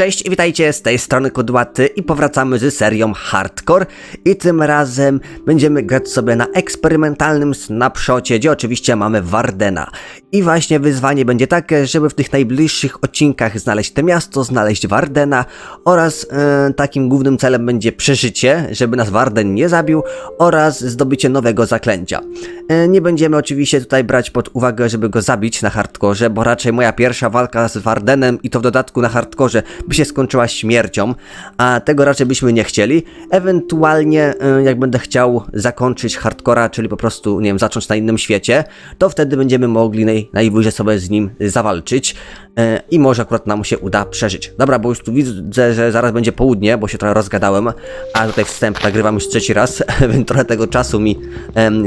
Cześć i witajcie z tej strony Kudłaty i powracamy z serią Hardcore i tym razem będziemy grać sobie na eksperymentalnym snapshocie, gdzie oczywiście mamy Wardena. I właśnie wyzwanie będzie takie, żeby w tych najbliższych odcinkach znaleźć to miasto, znaleźć Wardena oraz e, takim głównym celem będzie przeżycie, żeby nas Warden nie zabił oraz zdobycie nowego zaklęcia. E, nie będziemy oczywiście tutaj brać pod uwagę, żeby go zabić na hardkorze, bo raczej moja pierwsza walka z Wardenem i to w dodatku na hardkorze by się skończyła śmiercią, a tego raczej byśmy nie chcieli. Ewentualnie, e, jak będę chciał zakończyć hardcora, czyli po prostu, nie wiem, zacząć na innym świecie, to wtedy będziemy mogli naj, najwyżej sobie z nim zawalczyć e, i może akurat nam się uda przeżyć. Dobra, bo już tu widzę, że zaraz będzie południe, bo się trochę rozgadałem, a tutaj wstęp nagrywam już trzeci raz, więc trochę tego czasu mi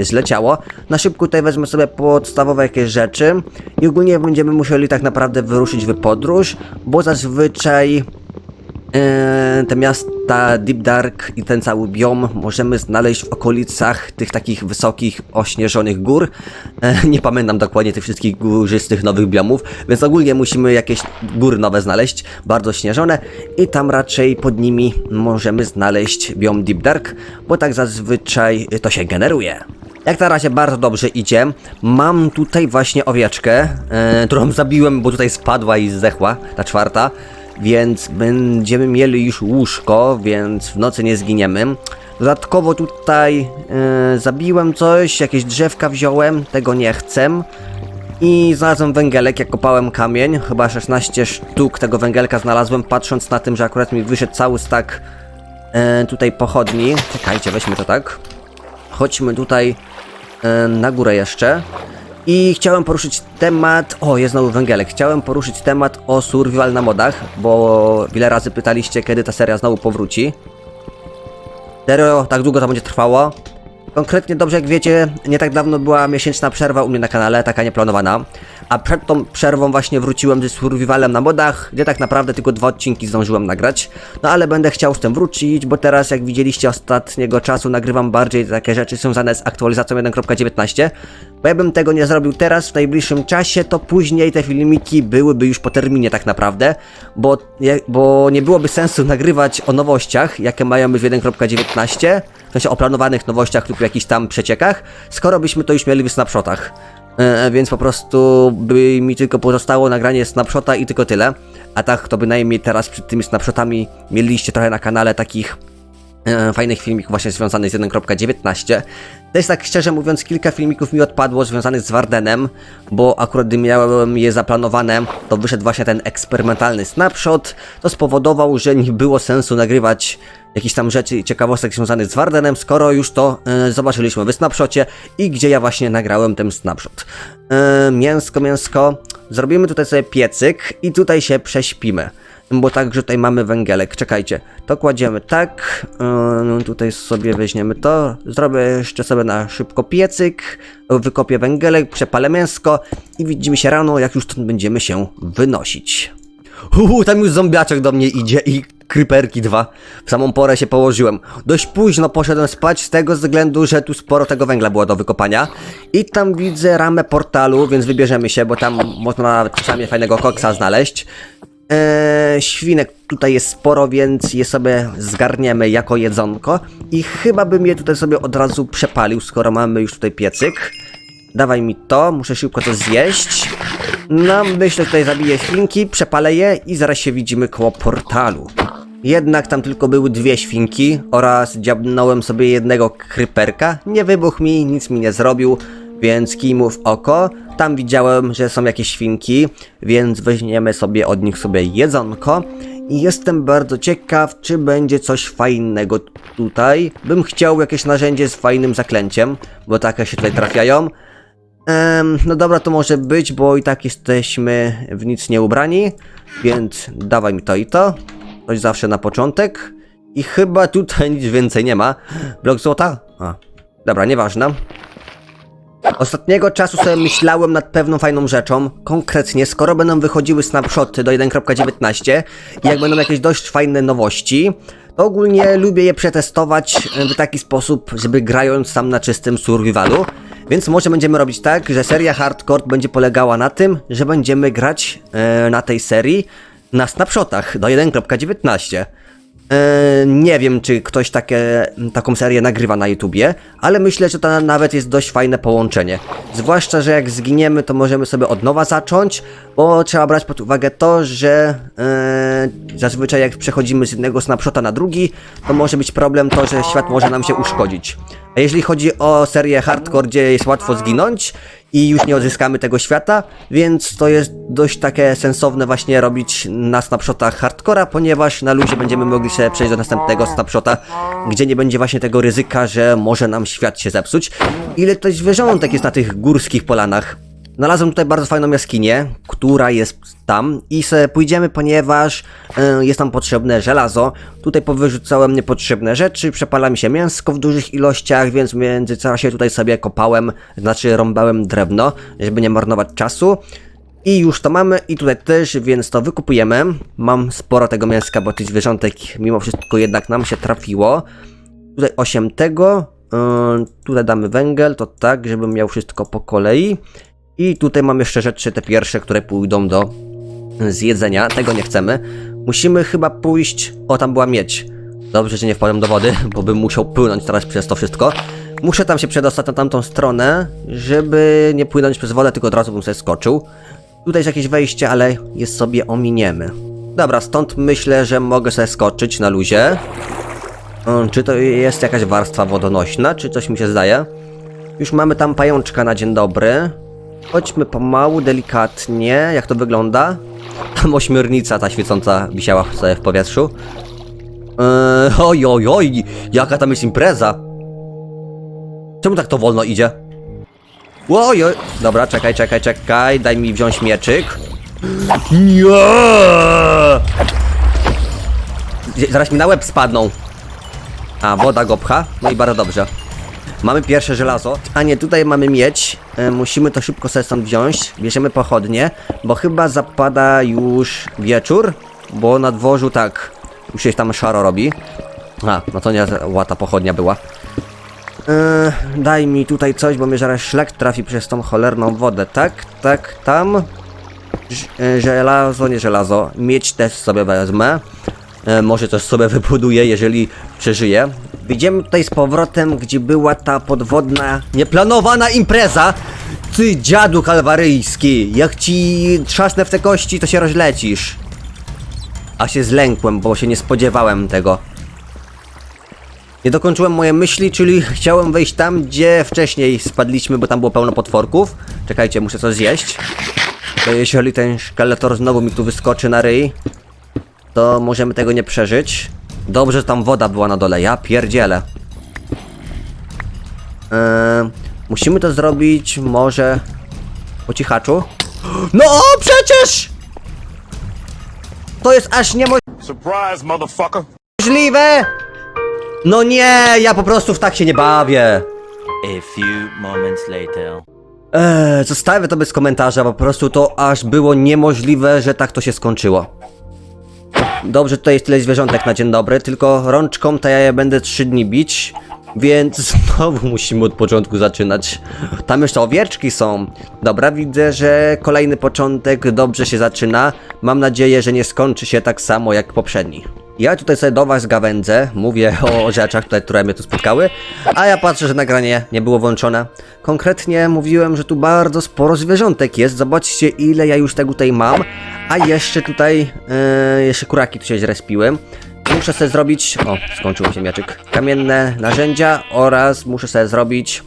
zleciało. Na szybko tutaj wezmę sobie podstawowe jakieś rzeczy i ogólnie będziemy musieli tak naprawdę wyruszyć w podróż, bo zazwyczaj te miasta Deep Dark i ten cały biom możemy znaleźć w okolicach tych takich wysokich, ośnieżonych gór. E, nie pamiętam dokładnie tych wszystkich górzystych nowych biomów, więc ogólnie musimy jakieś góry nowe znaleźć, bardzo śnieżone i tam raczej pod nimi możemy znaleźć biom Deep Dark, bo tak zazwyczaj to się generuje. Jak na razie bardzo dobrze idzie. Mam tutaj właśnie owieczkę, e, którą zabiłem, bo tutaj spadła i zdechła, ta czwarta. Więc będziemy mieli już łóżko, więc w nocy nie zginiemy. Dodatkowo tutaj e, zabiłem coś, jakieś drzewka wziąłem, tego nie chcę. I znalazłem węgielek, jak kopałem kamień. Chyba 16 sztuk tego węgielka znalazłem, patrząc na tym, że akurat mi wyszedł cały stak e, tutaj pochodni. Czekajcie, weźmy to tak. Chodźmy tutaj e, na górę jeszcze. I chciałem poruszyć temat. O, jest znowu węgielek. Chciałem poruszyć temat o survival na modach, bo wiele razy pytaliście, kiedy ta seria znowu powróci. Serio, tak długo to będzie trwało? Konkretnie dobrze jak wiecie, nie tak dawno była miesięczna przerwa u mnie na kanale, taka nieplanowana. A przed tą przerwą właśnie wróciłem ze survivalem na modach, gdzie tak naprawdę tylko dwa odcinki zdążyłem nagrać. No ale będę chciał z tym wrócić, bo teraz jak widzieliście ostatniego czasu nagrywam bardziej takie rzeczy związane z aktualizacją 1.19. Bo jakbym tego nie zrobił teraz, w najbliższym czasie, to później te filmiki byłyby już po terminie tak naprawdę, bo, bo nie byłoby sensu nagrywać o nowościach, jakie mają być w 1.19, w sensie o planowanych nowościach lub jakichś tam przeciekach, skoro byśmy to już mieli w snapshotach. E, więc po prostu by mi tylko pozostało nagranie snapshota i tylko tyle. A tak to bynajmniej teraz przed tymi snapshotami mieliście trochę na kanale takich e, fajnych filmików właśnie związanych z 1.19. To jest tak szczerze mówiąc kilka filmików mi odpadło związanych z Wardenem, bo akurat gdy miałem je zaplanowane, to wyszedł właśnie ten eksperymentalny snapshot, to spowodował, że nie było sensu nagrywać jakichś tam rzeczy ciekawostek związanych z Wardenem, skoro już to e, zobaczyliśmy w snapshocie i gdzie ja właśnie nagrałem ten snapshot. E, mięsko, mięsko, zrobimy tutaj sobie piecyk i tutaj się prześpimy. Bo także tutaj mamy węgielek. Czekajcie, to kładziemy tak. Yy, tutaj sobie weźmiemy to. Zrobię jeszcze sobie na szybko piecyk. Wykopię węgielek, przepalę mięsko i widzimy się rano, jak już stąd będziemy się wynosić. Uuu, tam już zombiaczek do mnie idzie i kryperki dwa. W samą porę się położyłem. Dość późno poszedłem spać z tego względu, że tu sporo tego węgla było do wykopania. I tam widzę ramę portalu, więc wybierzemy się, bo tam można czasami fajnego koksa znaleźć. Eee, świnek tutaj jest sporo, więc je sobie zgarniemy jako jedzonko. I chyba bym je tutaj sobie od razu przepalił, skoro mamy już tutaj piecyk. Dawaj mi to, muszę szybko to zjeść. No, myślę, tutaj zabiję świnki, przepalę je i zaraz się widzimy koło portalu. Jednak tam tylko były dwie świnki oraz dziabnąłem sobie jednego kryperka. Nie wybuchł mi, nic mi nie zrobił, więc kij mu w oko. Tam widziałem, że są jakieś świnki, więc weźmiemy sobie od nich sobie jedzonko. I jestem bardzo ciekaw, czy będzie coś fajnego tutaj. Bym chciał jakieś narzędzie z fajnym zaklęciem, bo takie się tutaj trafiają. Em, no dobra, to może być, bo i tak jesteśmy w nic nie ubrani, więc dawaj mi to i to. Coś zawsze na początek. I chyba tutaj nic więcej nie ma. Blok złota? A, dobra, nieważne. Ostatniego czasu sobie myślałem nad pewną fajną rzeczą. Konkretnie, skoro będą wychodziły snapshoty do 1.19 i jak będą jakieś dość fajne nowości, to ogólnie lubię je przetestować e, w taki sposób, żeby grając tam na czystym survivalu. Więc może będziemy robić tak, że seria Hardcore będzie polegała na tym, że będziemy grać e, na tej serii na snapshotach do 1.19. E, nie wiem, czy ktoś takie, taką serię nagrywa na YouTubie, ale myślę, że to nawet jest dość fajne połączenie. Zwłaszcza, że jak zginiemy, to możemy sobie od nowa zacząć, bo trzeba brać pod uwagę to, że e, zazwyczaj jak przechodzimy z jednego snapshota na drugi, to może być problem to, że świat może nam się uszkodzić. A jeżeli chodzi o serię hardcore, gdzie jest łatwo zginąć i już nie odzyskamy tego świata, więc to jest dość takie sensowne właśnie robić na snapshotach hardcora, ponieważ na luzie będziemy mogli sobie przejść do następnego snapshota, gdzie nie będzie właśnie tego ryzyka, że może nam świat się zepsuć. Ile to zwierzątek jest na tych górskich polanach? Znalazłem tutaj bardzo fajną jaskinię, która jest tam i se pójdziemy, ponieważ e, jest nam potrzebne żelazo. Tutaj powyrzucałem niepotrzebne rzeczy, przepala mi się mięsko w dużych ilościach, więc w międzyczasie tutaj sobie kopałem, znaczy rąbałem drewno, żeby nie marnować czasu. I już to mamy i tutaj też, więc to wykupujemy. Mam sporo tego mięska, bo tych zwierzątek mimo wszystko jednak nam się trafiło. Tutaj 8 tego, yy, tutaj damy węgiel, to tak, żebym miał wszystko po kolei. I tutaj mam jeszcze rzeczy, te pierwsze, które pójdą do zjedzenia. Tego nie chcemy. Musimy chyba pójść... O, tam była miedź. Dobrze, że nie wpadłem do wody, bo bym musiał płynąć teraz przez to wszystko. Muszę tam się przedostać na tamtą stronę, żeby nie płynąć przez wodę, tylko od razu bym sobie skoczył. Tutaj jest jakieś wejście, ale je sobie ominiemy. Dobra, stąd myślę, że mogę sobie skoczyć na luzie. Mm, Czy to jest jakaś warstwa wodonośna, czy coś mi się zdaje? Już mamy tam pajączka na dzień dobry. Chodźmy pomału, delikatnie. Jak to wygląda? Tam ośmiornica ta świecąca wisiała sobie w powietrzu. Eee, oj, oj, oj, jaka tam jest impreza. Czemu tak to wolno idzie? Oj, oj. Dobra, czekaj, czekaj, czekaj. Daj mi wziąć mieczyk. Nie! Zaraz mi na łeb spadną. A, woda go pcha. No i bardzo dobrze. Mamy pierwsze żelazo. A nie, tutaj mamy miedź. E, musimy to szybko sobie stąd wziąć. Bierzemy pochodnie, bo chyba zapada już wieczór. Bo na dworzu tak, już się tam szaro robi. A, no to nie łata pochodnia była. E, daj mi tutaj coś, bo mnie zaraz szlak trafi przez tą cholerną wodę. Tak, tak, tam. Ż- e, żelazo, nie żelazo. Miedź też sobie wezmę. E, może też sobie wybuduję, jeżeli przeżyję. Idziemy tutaj z powrotem, gdzie była ta podwodna, nieplanowana impreza. Ty dziadu kalwaryjski, jak ci trzasnę w te kości, to się rozlecisz. A się zlękłem, bo się nie spodziewałem tego. Nie dokończyłem moje myśli, czyli chciałem wejść tam, gdzie wcześniej spadliśmy, bo tam było pełno potworków. Czekajcie, muszę coś zjeść. To jeżeli ten szkeletor znowu mi tu wyskoczy na ryj, to możemy tego nie przeżyć. Dobrze, że tam woda była na dole, ja pierdzielę. Eee, musimy to zrobić może po cichaczu. No przecież! To jest aż Surprise, motherfucker. niemożliwe! No nie, ja po prostu w tak się nie bawię. A few moments later. Eee, zostawię to bez komentarza, po prostu to aż było niemożliwe, że tak to się skończyło. Dobrze, tutaj jest tyle zwierzątek na dzień dobry, tylko rączką to ja je będę 3 dni bić, więc znowu musimy od początku zaczynać. Tam jeszcze owieczki są. Dobra, widzę, że kolejny początek dobrze się zaczyna. Mam nadzieję, że nie skończy się tak samo jak poprzedni. Ja tutaj sobie do was gawędzę, mówię o rzeczach, tutaj, które mnie tu spotkały, a ja patrzę, że nagranie nie było włączone. Konkretnie mówiłem, że tu bardzo sporo zwierzątek jest, zobaczcie ile ja już tego tutaj mam, a jeszcze tutaj, e, jeszcze kuraki tu się zrespiły. Muszę sobie zrobić, o, skończył się mieczyk, kamienne narzędzia oraz muszę sobie zrobić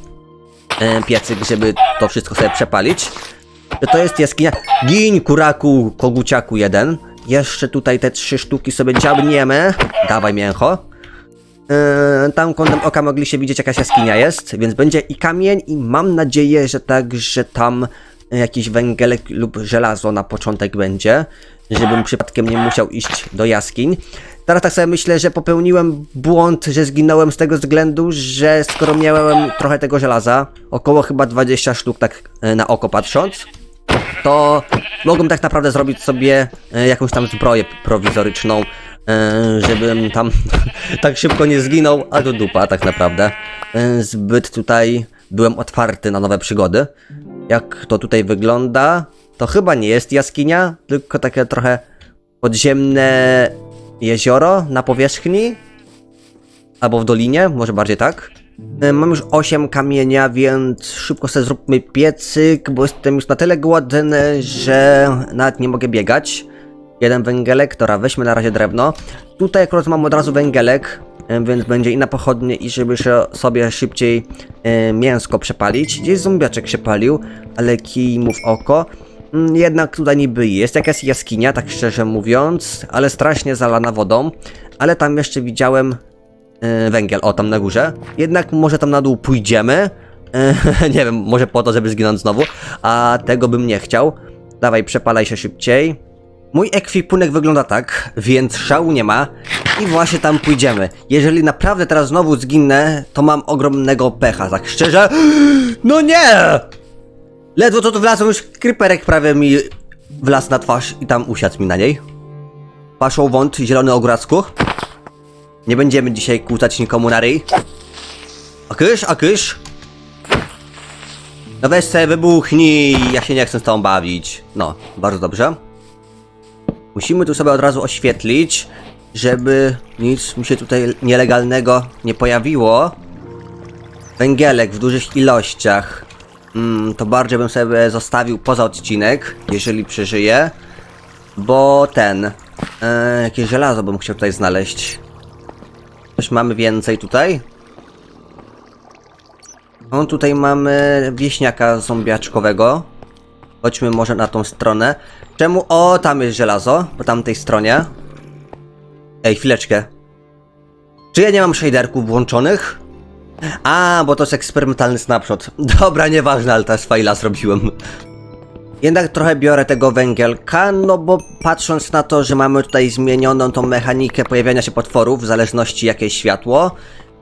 e, piecyk, żeby to wszystko sobie przepalić. To jest jaskinia. Gin, kuraku, koguciaku jeden. Jeszcze tutaj te trzy sztuki sobie dziabniemy. Dawaj mięcho. Yy, tam kątem oka mogliście widzieć jakaś jaskinia jest, więc będzie i kamień i mam nadzieję, że także tam jakiś węgielek lub żelazo na początek będzie, żebym przypadkiem nie musiał iść do jaskiń. Teraz tak sobie myślę, że popełniłem błąd, że zginąłem z tego względu, że skoro miałem trochę tego żelaza, około chyba 20 sztuk tak e, na oko patrząc, to mogłem tak naprawdę zrobić sobie e, jakąś tam zbroję prowizoryczną, e, żebym tam tak szybko nie zginął, a to dupa tak naprawdę. Zbyt tutaj byłem otwarty na nowe przygody. Jak to tutaj wygląda, to chyba nie jest jaskinia, tylko takie trochę podziemne jezioro na powierzchni. Albo w dolinie, może bardziej tak. E, Mam już 8 kamienia, więc szybko sobie zróbmy piecyk, bo jestem już na tyle głodny, że nawet nie mogę biegać. Jeden węgielek, dobra, weźmy na razie drewno. Tutaj akurat mam od razu węgielek, więc będzie i na pochodnie, i żeby sobie szybciej mięsko przepalić. Gdzieś zombiaczek się palił, ale kij mu w oko. Mm, Jednak tutaj niby jest jakaś jaskinia, tak szczerze mówiąc, ale strasznie zalana wodą. Ale tam jeszcze widziałem e, węgiel, o tam na górze. Jednak może tam na dół pójdziemy. E, nie wiem, może po to, żeby zginąć znowu, a tego bym nie chciał. Dawaj, przepalaj się szybciej. Mój ekwipunek wygląda tak, więc szału nie ma i właśnie tam pójdziemy. Jeżeli naprawdę teraz znowu zginę, to mam ogromnego pecha, tak szczerze. No nie! Ledwo co tu wlazłem, już kryperek prawie mi wlazł na twarz i tam usiadł mi na niej. Paszą wąt, zielony ogóracku. Nie będziemy dzisiaj kłócać nikomu na ryj. A kysz, a kysz. No weź sobie wybuchnij, ja się nie chcę z tobą bawić. No, bardzo dobrze. Musimy tu sobie od razu oświetlić, żeby nic mi się tutaj nielegalnego nie pojawiło. Węgielek w dużych ilościach. Mm, to bardziej bym sobie zostawił poza odcinek, jeżeli przeżyję. Bo ten. E, jakieś żelazo bym chciał tutaj znaleźć. Coś mamy więcej tutaj? O, tutaj mamy wieśniaka zombiaczkowego. Chodźmy może na tą stronę. Czemu? O, tam jest żelazo, po tamtej stronie. Ej, chwileczkę. Czy ja nie mam shaderków włączonych? A, bo to jest eksperymentalny snapshot. Dobra, nieważne, ale teraz fajla zrobiłem. Jednak trochę biorę tego węgielka, no bo patrząc na to, że mamy tutaj zmienioną tą mechanikę pojawiania się potworów, w zależności jakie światło,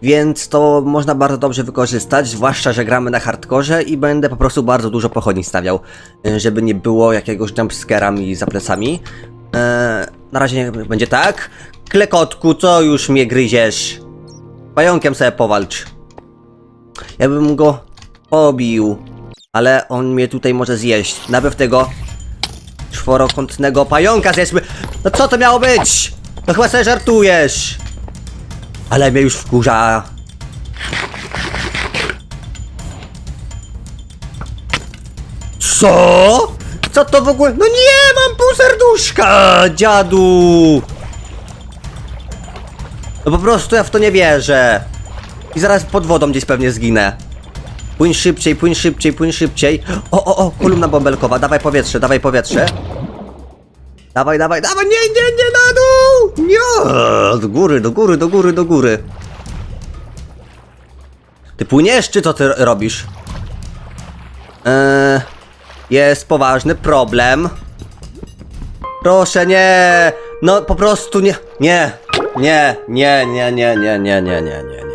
więc to można bardzo dobrze wykorzystać, zwłaszcza, że gramy na hardkorze i będę po prostu bardzo dużo pochodni stawiał, y, żeby nie było jakiegoś jumpscare'a mi za plecami. Eee, na razie niech będzie tak. Klekotku, co już mnie gryziesz? Pająkiem sobie powalcz. Ja bym go pobił, ale on mnie tutaj może zjeść. Najpierw tego czworokątnego pająka zjedźmy. No co to miało być? No chyba sobie żartujesz. Ale mnie już wkurza. Co? Co to w ogóle? No nie, mam pół serduszka, dziadu. No po prostu ja w to nie wierzę. I zaraz pod wodą gdzieś pewnie zginę. Płyń szybciej, płyń szybciej, płyń szybciej. O, o, o, kolumna bąbelkowa, dawaj powietrze, dawaj powietrze. Dawaj, dawaj, dawaj, nie, nie, nie, na dół! Nie! Do góry, do góry, do góry, do góry. Ty płyniesz, czy co ty ro- robisz? Eee, jest poważny problem. Proszę, nie! No po prostu nie, nie, nie, nie, nie, nie, nie, nie, nie, nie, nie.